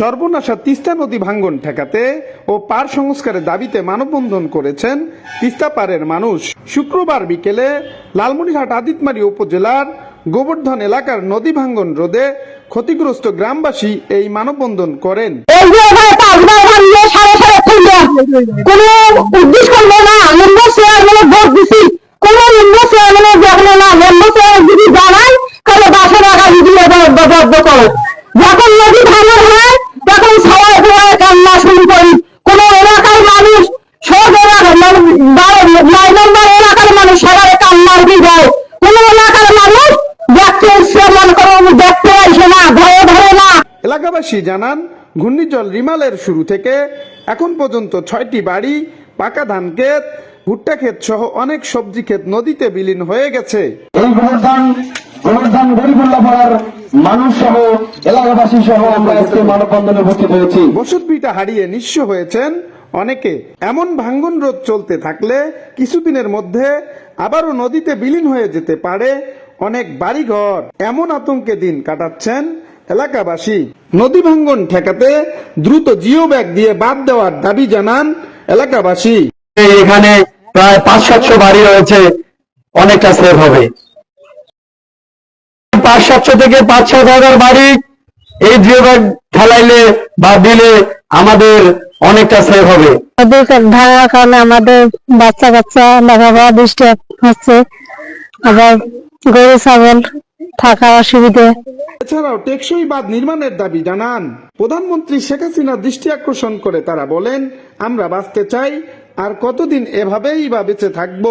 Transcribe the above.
সর্বনাশা তিস্তা নদী ভাঙ্গন ঠেকাতে ও পার সংস্কারের দাবিতে মানববন্ধন করেছেন তিস্তা পারের মানুষ। শুক্রবার বিকেলে লালমনিরহাট আদিতমারি উপজেলার গোবর্ধন এলাকার নদী ভাঙ্গন রোধে ক্ষতিগ্রস্ত গ্রামবাসী এই মানববন্ধন করেন। এলাকার মানুষ দেখতে এসছে মনে করো দেখতে আসে না ভয়ে ধরে না। এলাকাবাসী জানান ঘূর্ণিঝড় রিমালের শুরু থেকে এখন পর্যন্ত ছয়টি বাড়ি পাকা ধান ক্ষেত ভুট্টা ক্ষেত সহ অনেক সবজি ক্ষেত নদীতে বিলীন হয়ে গেছে। এই গোবর্ধন গোবর্ধন গরিবুল্লাহ পাড়ার মানুষ সহ এলাকাবাসী সহ আমরা আজকে মানববন্ধনে উপস্থিত হয়েছি বসত ভিটা হারিয়ে নিঃস্ব হয়েছেন অনেকে। এমন ভাঙ্গন রোধ চলতে থাকলে কিছুদিনের মধ্যে আবারও নদীতে বিলীন হয়ে যেতে পারে অনেক বাড়িঘর। এমন আতঙ্কে দিন কাটাচ্ছেন এলাকাবাসী। নদী ভাঙ্গন ঠেকাতে দ্রুত জিও ব্যাগ দিয়ে বাদ দেওয়ার দাবি জানান এলাকাবাসী। এখানে প্রায় পাঁচ সাতশো বাড়ি রয়েছে, অনেকটা সেভ হবে। পাঁচ সাতশো থেকে পাঁচ সাত হাজার বাড়ি এই জিও ব্যাগ ঠেলাইলে বা দিলে আমাদের অনেকটা সেভ হবে। ভাঙার কারণে আমাদের বাচ্চা কাচ্চা লেখাপড়া দৃষ্টি হচ্ছে। আবার গরু, ছাগল থাকার অসুবিধে। এছাড়াও টেকসই বাদ নির্মাণের দাবি জানান। প্রধানমন্ত্রী শেখ হাসিনার দৃষ্টি আকর্ষণ করে তারা বলেন, আমরা বাঁচতে চাই আর কতদিন এভাবেই বা বেঁচে থাকব।